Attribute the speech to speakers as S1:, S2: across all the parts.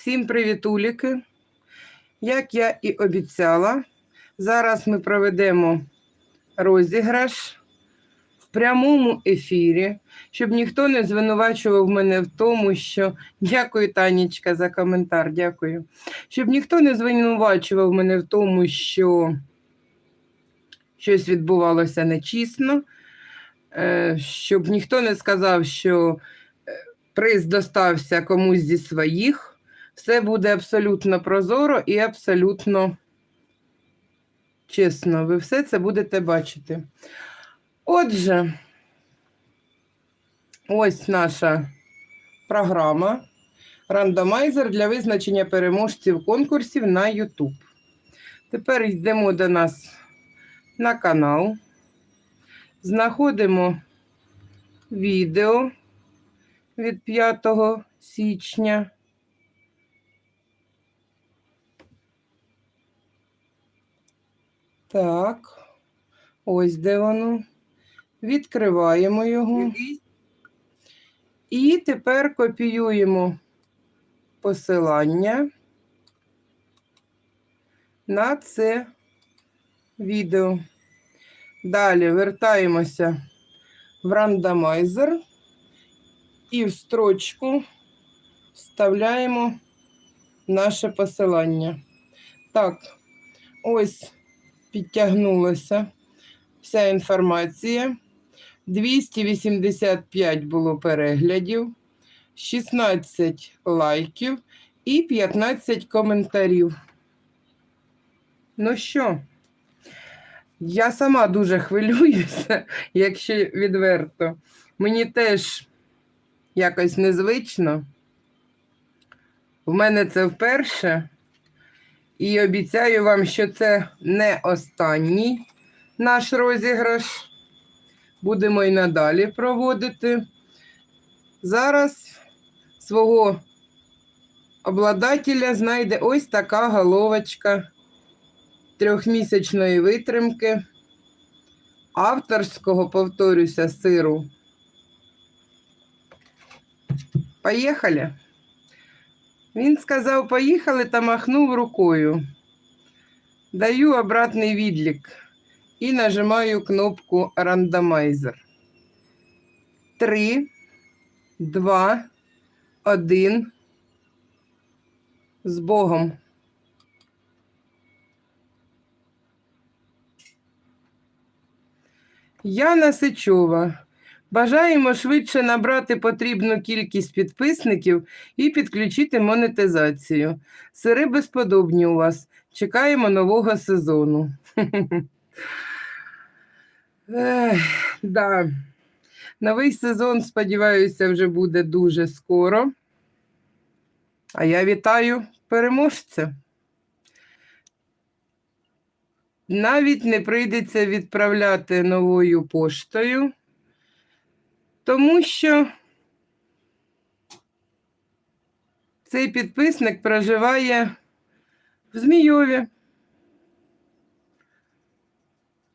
S1: Всім привітуліки! Як я і обіцяла, зараз ми проведемо розіграш в прямому ефірі, щоб ніхто не звинувачував мене в тому, що дякую, Танічка, за коментар. Дякую. Щоб ніхто не звинувачував мене в тому, що щось відбувалося нечісно, е, щоб ніхто не сказав, що е, приз достався комусь зі своїх. Все буде абсолютно прозоро і абсолютно чесно. Ви все це будете бачити. Отже, ось наша програма. Рандомайзер для визначення переможців конкурсів на YouTube. Тепер йдемо до нас на канал. Знаходимо відео від 5 січня. Так, ось де воно. Відкриваємо його. І тепер копіюємо посилання на це відео. Далі вертаємося в рандомайзер і в строчку вставляємо наше посилання. Так, ось підтягнулася вся інформація. 285 було переглядів, 16 лайків і 15 коментарів. Ну що, я сама дуже хвилююся, якщо відверто. Мені теж якось незвично. В мене це вперше. І обіцяю вам, що це не останній наш розіграш. Будемо і надалі проводити. Зараз свого обладателя знайде ось така головочка трьохмісячної витримки, авторського, повторюся, сиру. Поїхали. Він сказав, поїхали та махнув рукою. Даю обратний відлік і нажимаю кнопку рандомайзер. Три, два, один. З Богом. Яна Сичова. Бажаємо швидше набрати потрібну кількість підписників і підключити монетизацію. Сири безподобні у вас. Чекаємо нового сезону. Да. Новий сезон, сподіваюся, вже буде дуже скоро. А я вітаю переможця. Навіть не прийдеться відправляти новою поштою, тому що цей підписник проживає в Змійові.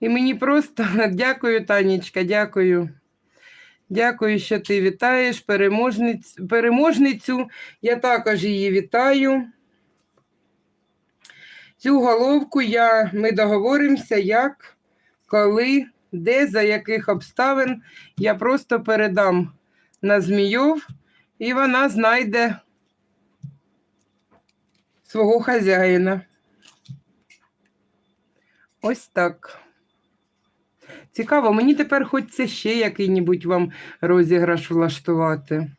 S1: І мені просто дякую, Танечка, дякую. Дякую, що ти вітаєш переможниць, переможницю. Я також її вітаю. Цю головку я, ми договоримося, як, коли, де, за яких обставин. Я просто передам на Змійов, і вона знайде свого хазяїна. Ось так. Цікаво, мені тепер хочеться ще який-небудь вам розіграш влаштувати.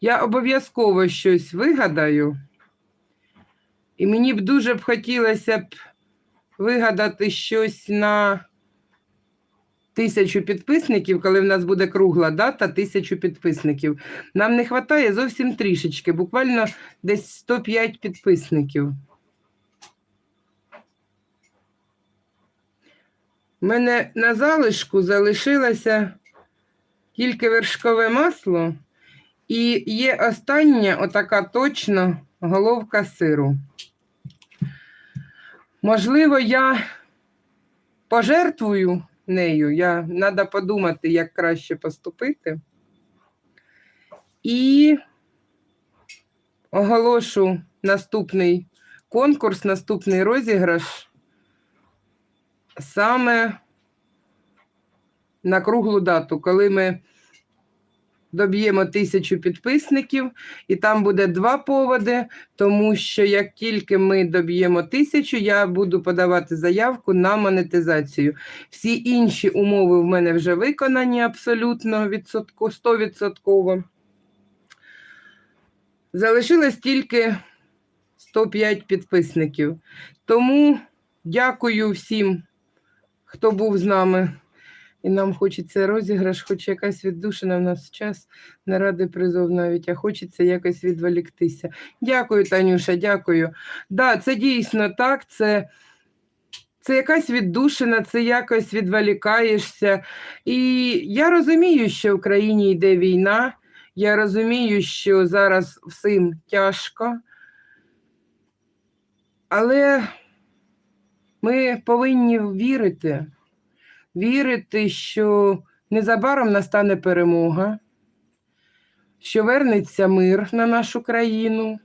S1: Я обов'язково щось вигадаю, і мені б дуже б хотілося б вигадати щось на тисячу підписників, коли в нас буде кругла дата, тисячу підписників. Нам не вистачає зовсім трішечки, буквально десь 105 підписників. У мене на залишку залишилося тільки вершкове масло і є остання отака точно головка сиру. Можливо, я пожертвую нею, я треба подумати, як краще поступити. І оголошу наступний конкурс, наступний розіграш саме на круглу дату, коли ми доб'ємо тисячу підписників, і там буде два поводи, тому що як тільки ми доб'ємо тисячу, я буду подавати заявку на монетизацію. Всі інші умови в мене вже виконані абсолютно відсотко, 100%. Залишилось тільки 105 підписників. Тому дякую всім, хто був з нами. І нам хочеться розіграш, хоч якась віддушина в нас час, не ради призов навіть, а хочеться якось відволіктися. Дякую, Танюша, дякую. Да, це дійсно так. Це, це якась віддушина, це якось відволікаєшся. І я розумію, що в країні йде війна. Я розумію, що зараз всім тяжко. Але ми повинні вірити, вірити, що незабаром настане перемога, що вернеться мир на нашу країну,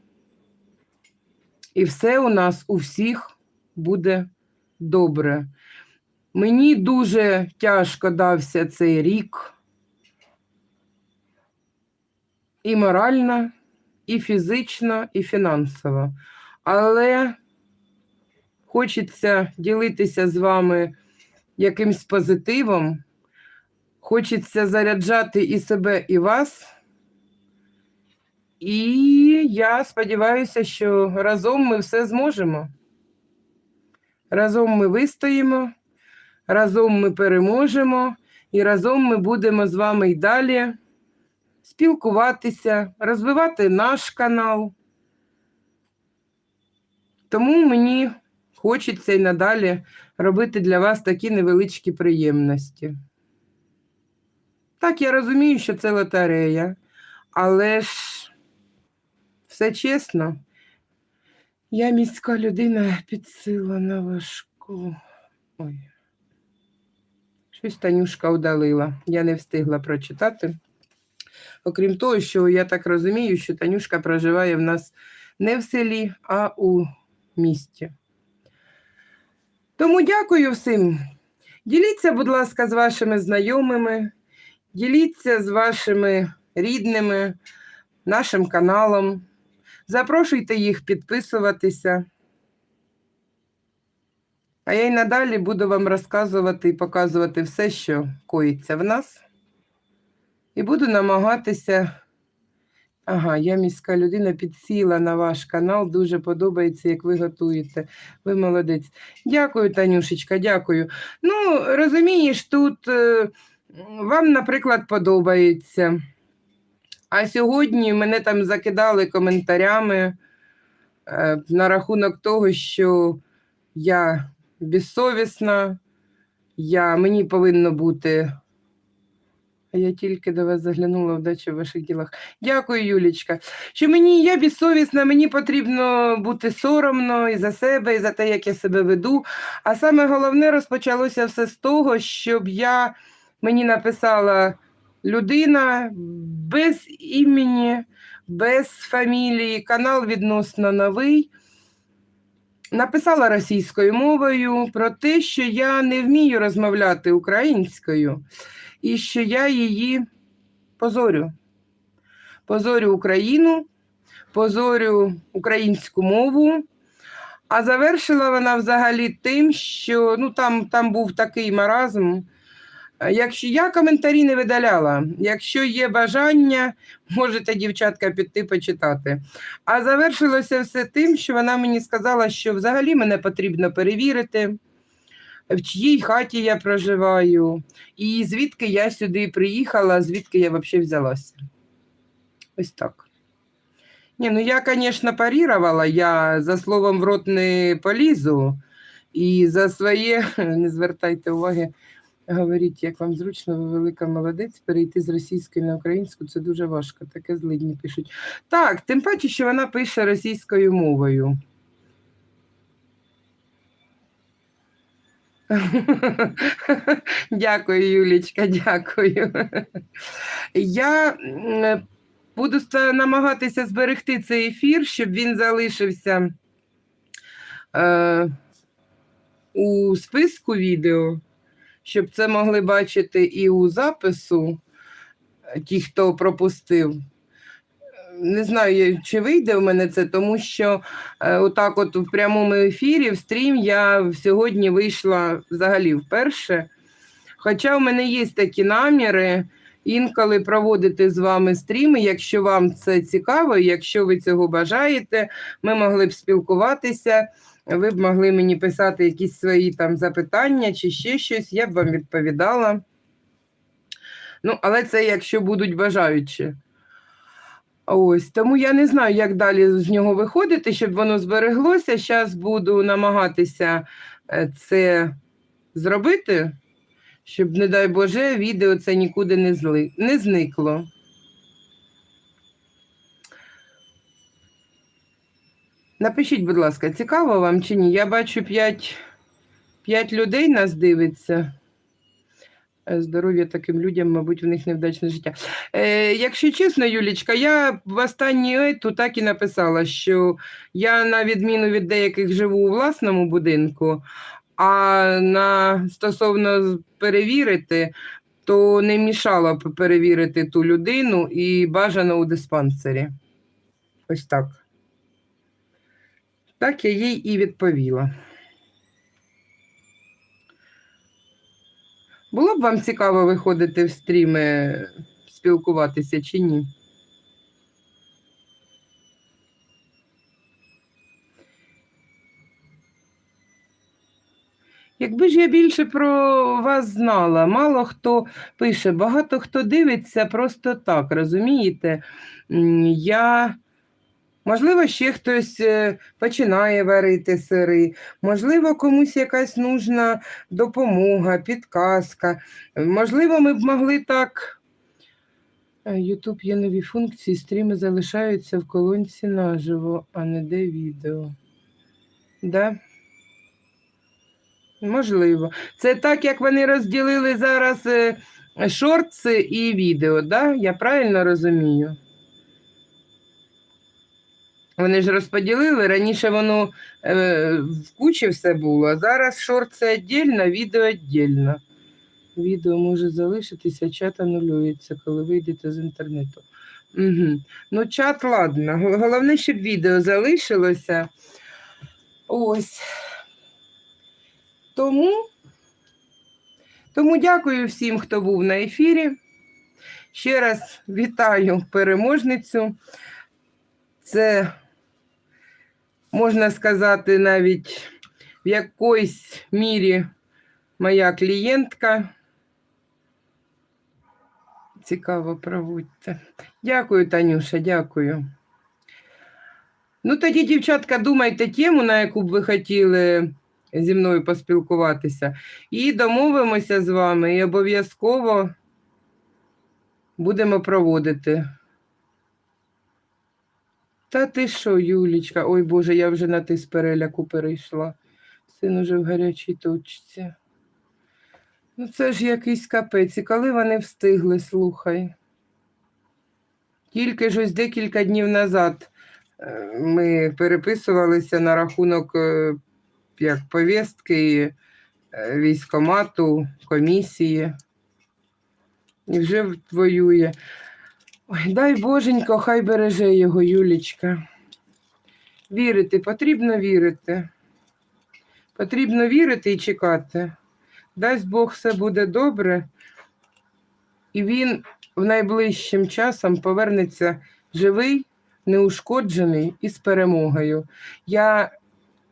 S1: і все у нас у всіх буде добре. Мені дуже тяжко дався цей рік і морально, і фізично, і фінансово. Але хочеться ділитися з вами якимсь позитивом, хочеться заряджати і себе, і вас. І я сподіваюся, що разом ми все зможемо. Разом ми вистоїмо, разом ми переможемо, і разом ми будемо з вами й далі спілкуватися, розвивати наш канал. Тому мені хочеться і надалі робити для вас такі невеличкі приємності. Так, я розумію, що це лотерея, але ж все чесно, я міська людина підсилена важку. Ой. Щось Танюшка удалила, я не встигла прочитати. Окрім того, що я так розумію, що Танюшка проживає в нас не в селі, а у місті. Тому дякую всім. Діліться, будь ласка, з вашими знайомими, діліться з вашими рідними, нашим каналом. Запрошуйте їх підписуватися. А я й надалі буду вам розказувати і показувати все, що коїться в нас. І буду намагатися. Ага, я міська людина підсіла на ваш канал. Дуже подобається, як ви готуєте. Ви молодець. Дякую, Танюшечка, дякую. Ну, розумієш, тут е, вам, наприклад, подобається. А сьогодні мене там закидали коментарями е, на рахунок того, що я безсовісна, я, мені повинно бути. А я тільки до вас заглянула вдачі в ваших ділах. Дякую, Юлічка. Що мені я безсовісна, мені потрібно бути соромно і за себе, і за те, як я себе веду. А саме головне розпочалося все з того, щоб я мені написала людина без імені, без фамілії, канал відносно новий. Написала російською мовою про те, що я не вмію розмовляти українською і що я її позорю. Позорю Україну, позорю українську мову. А завершила вона взагалі тим, що ну, там, там був такий маразм. Якщо я коментарі не видаляла, якщо є бажання, можете, дівчатка, піти почитати. А завершилося все тим, що вона мені сказала, що взагалі мене потрібно перевірити, в чиїй хаті я проживаю, і звідки я сюди приїхала, звідки я взагалі взялася. Ось так. Ні, ну я, звісно, парірувала, я за словом в рот не полізу, і за своє, не звертайте уваги, говоріть, як вам зручно, ви велика молодець, перейти з російської на українську це дуже важко, таке злидні пишуть. Так, тим паче, що вона пише російською мовою. Дякую, Юлічка, дякую. Я Буду намагатися зберегти цей ефір, щоб він залишився е, у списку відео, щоб це могли бачити і у запису ті, хто пропустив. Не знаю, чи вийде в мене це, тому що е, отак, от в прямому ефірі, в стрім я сьогодні вийшла взагалі вперше. Хоча в мене є такі наміри інколи проводити з вами стріми, якщо вам це цікаво, якщо ви цього бажаєте, ми могли б спілкуватися, ви б могли мені писати якісь свої там запитання чи ще щось, я б вам відповідала. Ну, але це якщо будуть бажаючі. Ось, тому я не знаю, як далі з нього виходити, щоб воно збереглося. Зараз буду намагатися е, це зробити, щоб, не дай Боже, відео це нікуди не, зли... не зникло. Напишіть, будь ласка, цікаво вам чи ні? Я бачу 5, 5 людей нас дивиться. Е, Здоров'я таким людям, мабуть, в них невдачне життя. Е, якщо чесно, Юлічка, я в останній ету так і написала, що я, на відміну від деяких, живу у власному будинку, а на стосовно перевірити, то не мішало б перевірити ту людину і бажано у диспансері. Ось так. Так я їй і відповіла. Було б вам цікаво виходити в стріми, спілкуватися чи ні? Якби ж я більше про вас знала, мало хто пише, багато хто дивиться просто так, розумієте? Я, можливо, ще хтось е, починає варити сири, можливо, комусь якась нужна допомога, підказка. Можливо, ми б могли так. Ютуб є нові функції, стріми залишаються в колонці наживо, а не де відео. Да? Можливо. Це так, як вони розділили зараз е, шортси і відео, да? Я правильно розумію? Вони ж розподілили, раніше воно е, в кучі все було, а зараз шорти віддільно, відео віддільно. Відео може залишитися, чат анулюється, коли вийдете з інтернету. Угу. Ну, чат, ладно. Головне, щоб відео залишилося. Ось. Тому, тому дякую всім, хто був на ефірі. Ще раз вітаю переможницю. Це, можна сказати, навіть в якоїсь мірі моя клієнтка. Цікаво проводьте. Дякую, Танюша, дякую. Ну, тоді, дівчатка, думайте тему, на яку б ви хотіли зі мною поспілкуватися. І домовимося з вами, і обов'язково будемо проводити. Та ти що, Юлічка? Ой Боже, я вже на ти з переляку перейшла. Син уже в гарячій точці. Ну, це ж якийсь капець. І коли вони встигли, слухай. Тільки ж ось декілька днів назад е, ми переписувалися на рахунок е, як повістки е, військомату, комісії. І вже воює. Ой, дай Боженько, хай береже його, Юлічка. Вірити, потрібно вірити. Потрібно вірити і чекати. Дасть Бог все буде добре, і він в найближчим часом повернеться живий, неушкоджений і з перемогою. Я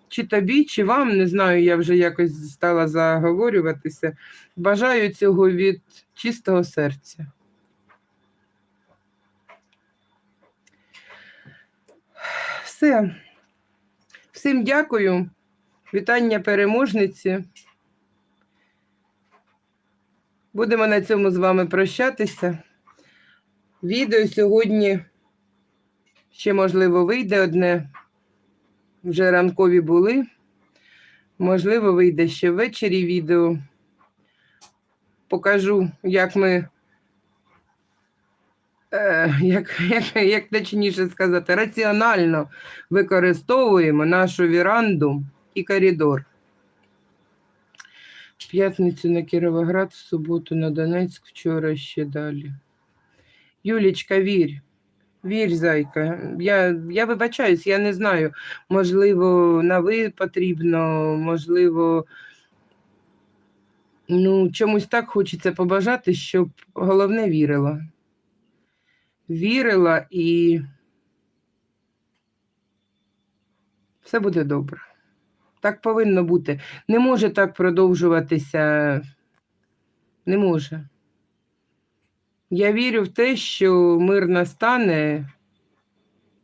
S1: чи тобі, чи вам, не знаю, я вже якось стала заговорюватися. Бажаю цього від чистого серця. Все. Всім дякую. Вітання переможниці. Будемо на цьому з вами прощатися. Відео сьогодні ще, можливо, вийде одне. Вже ранкові були. Можливо, вийде ще ввечері відео. Покажу, як ми як, як, як точніше сказати, раціонально використовуємо нашу віранду і коридор. В п'ятницю на Кіровоград, в суботу на Донецьк, вчора ще далі. Юлічка, вірь. Вірь, зайка. Я, я вибачаюсь, я не знаю. Можливо, на ви потрібно, можливо, ну, чомусь так хочеться побажати, щоб головне вірила. Вірила і все буде добре. Так повинно бути. Не може так продовжуватися. Не може. Я вірю в те, що мир настане.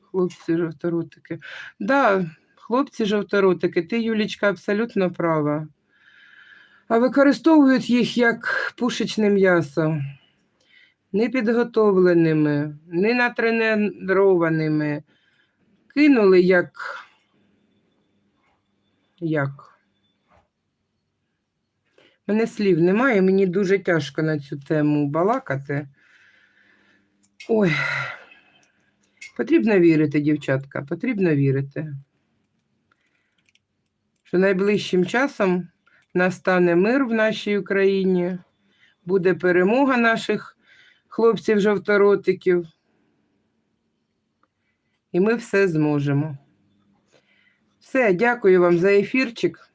S1: Хлопці жовторотики. Да, хлопці жовторотики, ти, Юлічка, абсолютно права. А використовують їх як пушечне м'ясо. Непідготовленими, не натренованими. Кинули як. Як? Мене слів немає, мені дуже тяжко на цю тему балакати. Ой, потрібно вірити, дівчатка, потрібно вірити, що найближчим часом настане мир в нашій Україні, буде перемога наших хлопців-жовторотиків, і ми все зможемо. Все, дякую вам за ефірчик.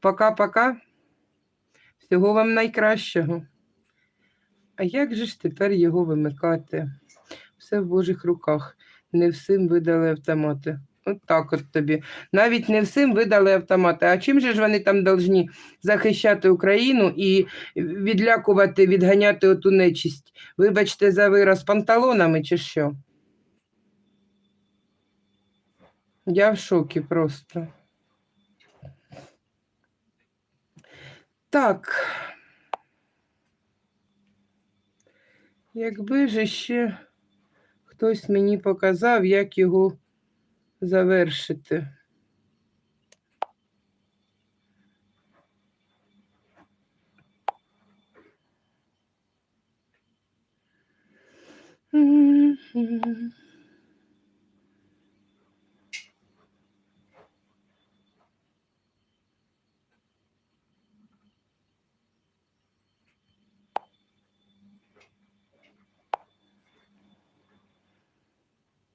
S1: Пока-пока. Всього вам найкращого. А як же ж тепер його вимикати? Все в Божих руках. Не всім видали автомати. От так от тобі. Навіть не всім видали автомати. А чим же ж вони там повинні захищати Україну і відлякувати, відганяти оту нечисть? Вибачте за вираз панталонами чи що? Я в шокі просто. Так. Якби же ще хтось мені показав, як його завершити. М-м-м.